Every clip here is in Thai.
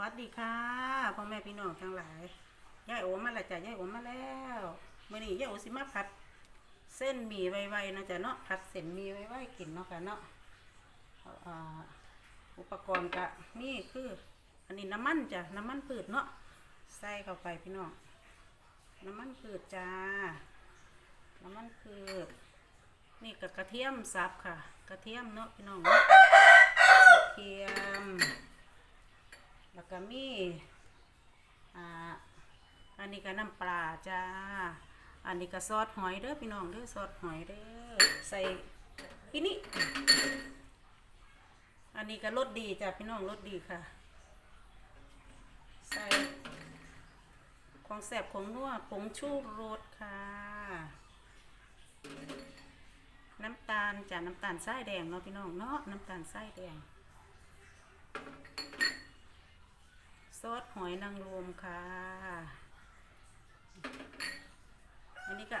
วัสดีค่ะพ่อแม่พี่น้องทั้งหลายยายโอมาและจ้ะยายโอมาแล้วมื่อนี้ยายโอสิมาผัด เส้นหมี่ไวๆนะจ๊ะเนาะผัดเส้นหมี่ไวๆกินเนาะค่ะเนาะอุปกรณ์กะนี่คือ อันนี้น้ำมันจ้ะน้ำมันพืชเนาะใส่เข้าไปพี่น้องน้ำมันพืชจ้าน้ำมันพืชนี่กับกระเทียมสับค่ะ กระเทียมเนาะพี่น้องเนาะกระเทียม แล้วก็มีอ่าอันนี้ก็น้ำปลาจ้า อันนี้ก็ซอสหอยเด้อพี่น้องเด้อซอสหอยเด้อใส่พี่นี่อันนี้ก็รสดีจ้ะพี่น้องรสดีค่ะ ใส่ของแสบของนัวผงชูรสค่ะ น้ำตาลจ้ะน้ำตาลทรายแดงเนาะพี่น้องเนาะน้ำตาลทรายแดง ซอสหอยนางรมค่ะ อันนี้ก็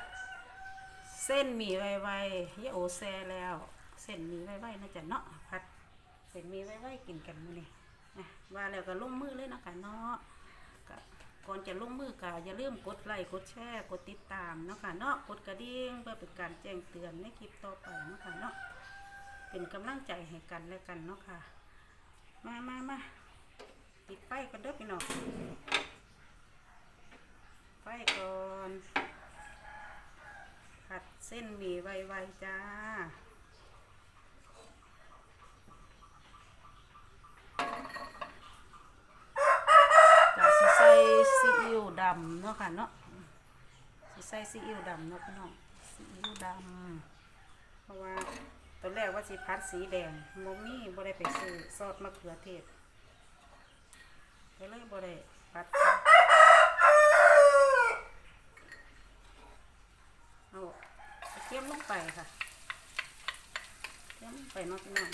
เส้นหมี่ไวๆยโอแซแล้ว เส้นหมี่ไวๆนะจ๊ะเนาะผัด เส้นหมี่ไวๆกินกันมื้อนี้นะว่าแล้วก็ลงมือเลยนะคะเนาะก็ก่อนจะลงมือก็อย่าลืมกดไลค์กดแชร์กดติดตามเนาะค่ะเนาะกดกระดิ่งเพื่อเป็นการแจ้งเตือนในคลิปต่อไปเนาะค่ะเนาะเป็นกำลังใจให้กันและกันเนาะค่ะ มามามา ปิดไฟกันเด้อพี่น้องไฟก่อนผัดเส้นหมี่ไวๆจ้าจะสิใส่ซีอิ๊วดำเนาะค่ะเนาะสิใส่ซีอิ๊วดำเนาะพี่น้องซีอิ๊วดำเพราะว่าตอนแรกว่าสิพัดสีแดงโมมี่บ่ได้ไปซื้อซอสมะเขือเทศ ก็เลยบ่ได้ปัดเอาเทียมลงไปค่ะเทียมลงไปนาะพี่น้อง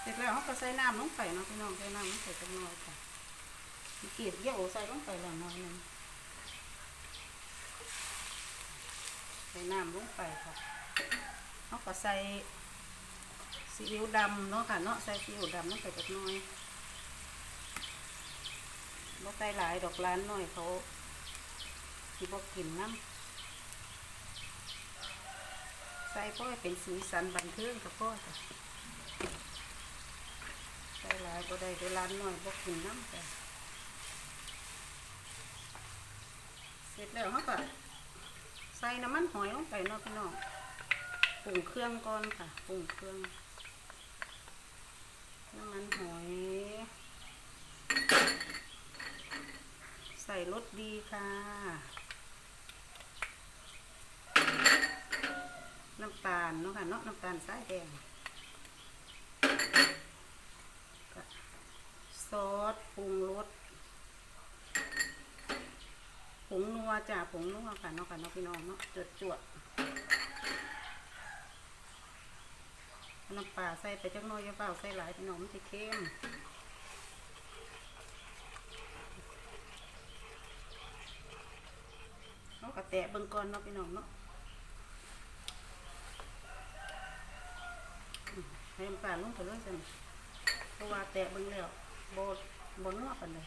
เสร็จแล้วเขาก็ใส่น้ำลงไปเนาะพี่น้องใส่น้ำลงไปจักหน่อยค่ะเกลียดเยอะใส่ลงไปแล้วหน่อยนึง ส่น้ำลงไปค่ะเขาก็ใส่ซีอิ๊วดำเนาะค่ะเนาะใส่ซีอิ๊วดำลงไปจักน้อยบ่ใส่หลายดอกร้านน้อยเขาที่บ่กินน้ำใส่พราะให้เป็นสีสันบันเทิงกับพ่อจ้ะใส่หลายบ่ได้เวลานน้อยบ่กินน้ำจ้ะเสร็จแล้วเขาก็ ส่น้ำมันหอยลงไปเนาะพี่น้องปรุงเครื่องก่อนค่ะปรุงเครื่องน้ำมันหอย ใส่รสดีค่ะ น้ำตาลเนาะค่ะเนาะน้ำตาลสายแดงซอสปรุงรส งนัวจ้าผงนัวค่ะเนาะค่ะเนาะพี่น้องเนาะจวดจวดน้ำปลาใส่ไปจักน้อยยาเปล่าใส่หลายพี่น้องมันจะเค็มเอากระแตะเบิ่งก่อนเนาะพี่น้องเนาะให้น้ำปลาลงไปเลยจ้ะเพราะว่าแตะเบิ่งแล้วโบโบนัวกันเลย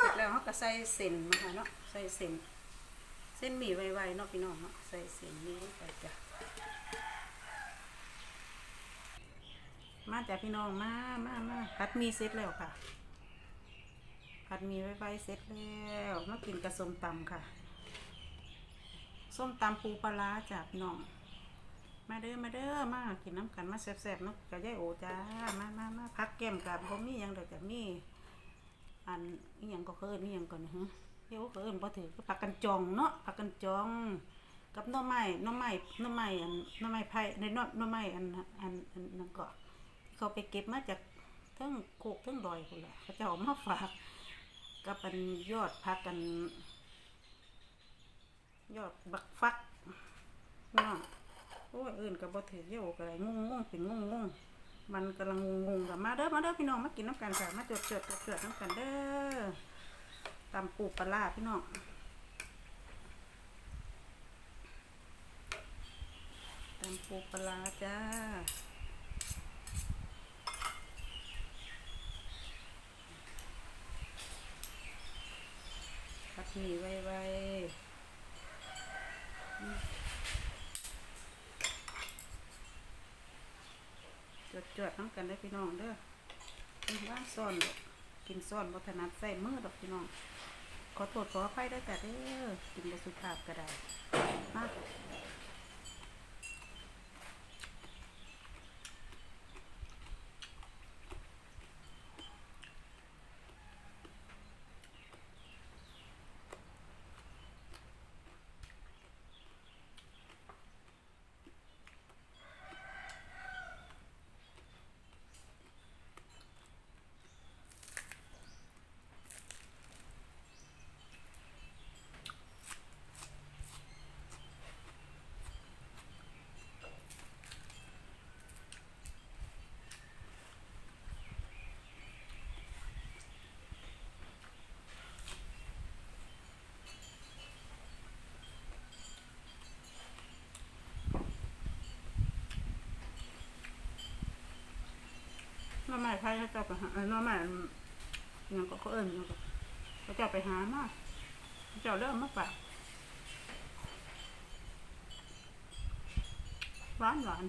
เสร็จแล้วเขาก็ ใส่เส้นมาค่ะเนาะใส่เส้นเส้นหมี่ไวๆเนาะพี่น้องเนาะใส่เส้นนี้ลงไปจ้ะมาจ้ะพี่น้องมามามาผัดมีเสร็จแล้วค่ะผัดมีไวๆเสร็จแล้วมากินกับส้มตำค่ะ ส้มตำปูปลาร้าจ้ะพี่น้องมาเด้อมาเด้อมากินน้ำกันมาแซ่บๆเนาะกับยายโอจ้ามามามาพักแก้มกับผมมียังเดี๋ยวจะมี อันนี่ยังก็เคยนี่ยังก่อนฮะเดี๋ยวเคยบ่ถือก็ผักกันจองเนาะผักกันจอง กับน่อไม้น่อไม้น่อไม้อันน่อไม้ไผ่ในน่อน่อไม้อันอันอันนั่นก็เขาไปเก็บมาจากทั้งโคกทั้งดอยพุ่นละเขาจะเอามาฝากกับอันยอดผักกัน ยอดบักฟักเนาะโอ้ยอื่นก็บ่ถือเดี๋ยวก็เลยงงงเป็นงงงๆ มันกำลังงงๆกับมาเด้อมาเด้อพี่น้องมากินน้ำกันค่ะมาจดจดจดจดน้ำกันเด้อตำปูปลาพี่น้องตำปูปลาร้าจ้าพัดหมี่ไวๆอืม จวดน้ำกันได้พี่น้องเด้อกินว่างซ่อนกินซ่อนบัถนัดใส่มือดอกพี่น้อง ขอโทษขออภัยด้แต่เด้อกินบสุภาพก็ได้มา ไม้ไผ่เขาเจ้าไปหาเอ้ยหน้อไม้อันอิหยังก็เขาเอิญอิหยังก็เขาเจ้าไปหามาเขาเจ้าเริ่มมาปากหวานหวาน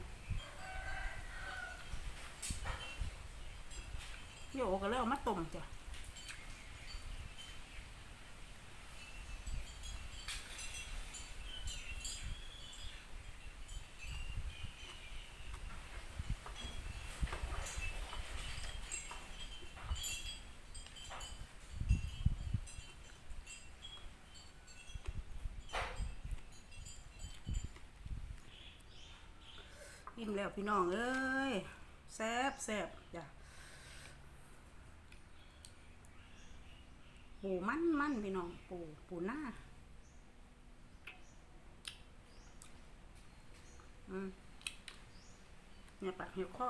โยก็เริ่มมาต้มจ้ะ อิ่มแล้วพี่น้องเอ้ยแซ่บแซ่บจ้ะปูมันมันพี่น้องปูปูหน้าอืมเนี่ยปากเหี่ยวคอ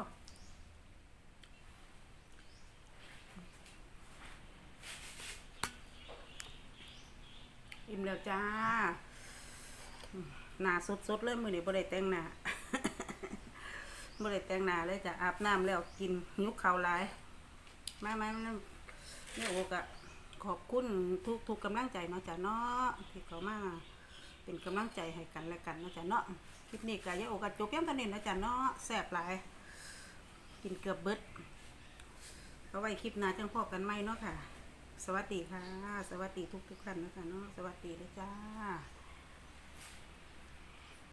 อิ่มแล้วจ้าหน้าสดๆเลยมือนี้บ่ได้แต่งหน้า บ่ได้แต่งหน้าเลยจะอาบน้ำแล้วกินหิวข้าหลายมามามเนี่ยโอกะขอบคุณทุกทุกกำลังใจเนาะจ้ะเนาะที่เขามาเป็นกำลังใจให้กันและกันนะจ้ะเนาะคลิปนี้ก็ยายโอกะจบเพียงเท่านี้เนาะจ้ะเนาะแซ่บหลาย กินเกือบเบิดเอาไว้คลิปหน้าจังพอกันไหมเนาะค่ะ สวัสดีค่ะ สวัสดีทุกทุกท่านนะคะเนาะสวัสดีเลยจ้า